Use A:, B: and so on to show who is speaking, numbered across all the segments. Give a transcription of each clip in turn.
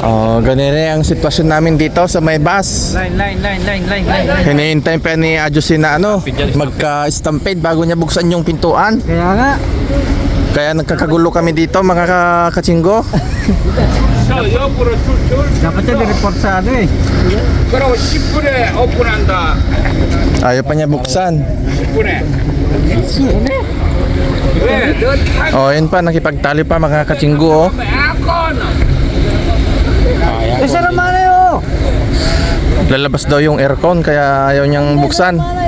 A: Oh, ganun rin ang sitwasyon namin dito sa may bus.
B: Line, line, line, line, line, line, line.
A: Hinihintay pa ni Ajusin na ano, magka-stampede bago niya buksan yung pintuan.
B: Kaya nga.
A: Kaya nagkakagulo kami dito mga ka- katsinggo.
C: 자, 옆으로 줄, 줄.
B: Dapat yan i-report sa ano eh.
C: 그러고 10분에 오픈한다.
A: Ayaw pa niya buksan.
C: 10분에. 왜? 너 타고
A: Oh, yun pa, nakipagtali pa mga katsinggo. Oh. Lalabas daw yung aircon kaya ayaw niyang buksan.
B: na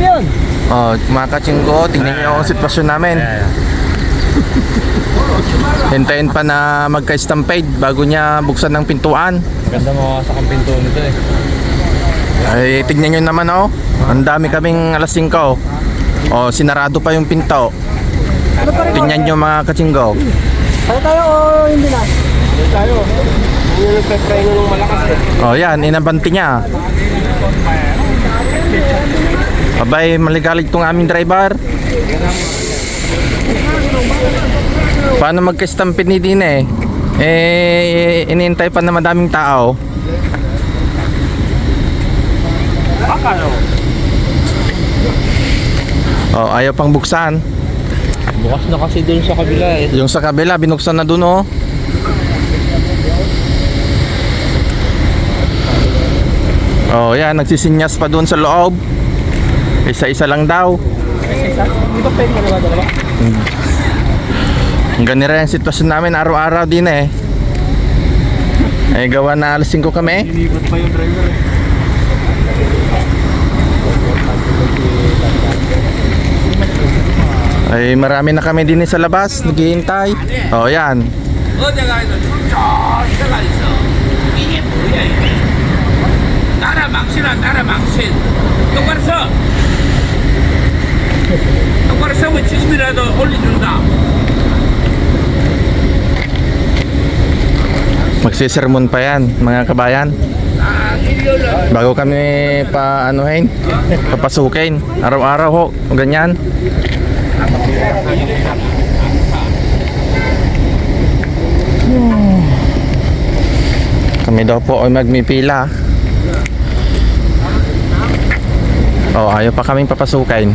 B: yun.
A: Oh, mga katsinggo, tingnan niyo ang sitwasyon namin. Hintayin pa na magka-stampede bago niya buksan ng pintuan.
B: Ganda mo sa kang pinto nito eh.
A: Ay, tignan nyo naman oh. Ang dami kaming alas 5 oh. Oh, sinarado pa yung pinto. Tingnan nyo mga katsinggo.
B: Tayo tayo o hindi na? Tayo. Yung nagpe-try na ng malakas eh.
A: Oh, yan, inabanti niya. Abay, maligalig tong aming driver. Paano magka-stampede ni Dine eh? Eh, inintay pa na madaming tao. Oh, ayaw pang buksan.
B: Bukas na kasi doon sa kabila eh.
A: Yung sa kabila, binuksan na dun oh. Oh, yan, nagsisinyas pa doon sa loob. Isa-isa lang daw.
B: Hindi ba pwede dalawa dalawa?
A: Ang ganira yung sitwasyon namin araw-araw din eh. Eh, gawa na alas 5 kami.
B: Inikot pa yung driver eh.
A: Ay, marami na kami din sa labas, naghihintay. Oh, yan.
C: 어 디가 있는 줄쫙가 있어. 이게 뭐야 이게? 나라 망신아 나라 망신. 똑바로 서. 똑바로 서면 지금이라도 올려준다.
A: Magsisermon pa yan, mga kabayan.
C: 아 일요일날
A: Bago kami pa anuhin, papasukin. Araw-araw ho, ganyan. Kami daw po ay magmipila. Oh, ayaw pa kaming papasukin.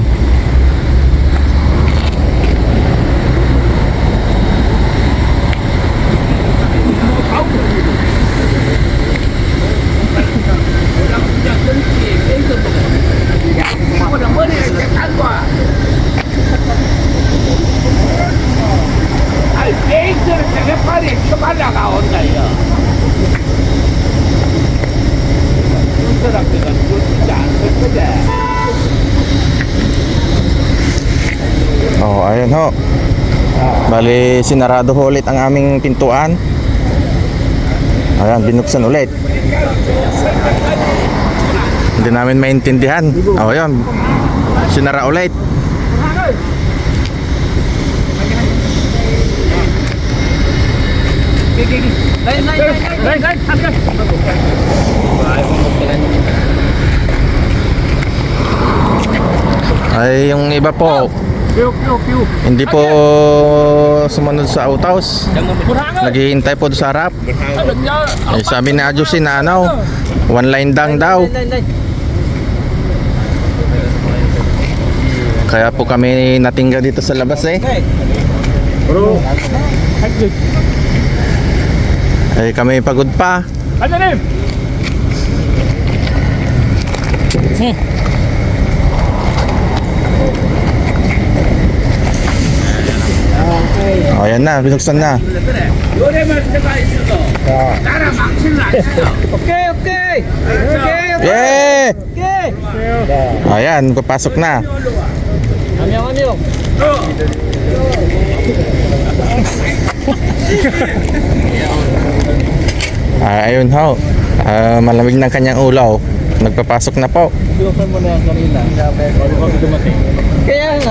A: Oh, ayun ho. Bali, sinarado ho ulit ang aming pintuan. Ayan, binuksan ulit. Hindi namin maintindihan. Oh, ayun. Sinara ulit. Ay, yung iba po. Hindi po sumunod sa outhouse. Naghihintay po sa harap. Eh, sabi ni Ajusin na ano, one line down daw. Kaya po kami natingga dito sa labas eh.
B: Bro.
A: Ay, kami pagod pa.
B: Ano
A: Oh, Ayan na, binuksan na.
B: Okay, okay. Okay, okay.
A: Yeah.
B: Okay.
A: Ayan, papasok na.
B: Kami ako niyo.
A: Ah, ayun ho. Ah, malamig ng kanyang ulaw. Nagpapasok na po.
B: Pinuksan mo na kanina. Bago kami dumating. Kaya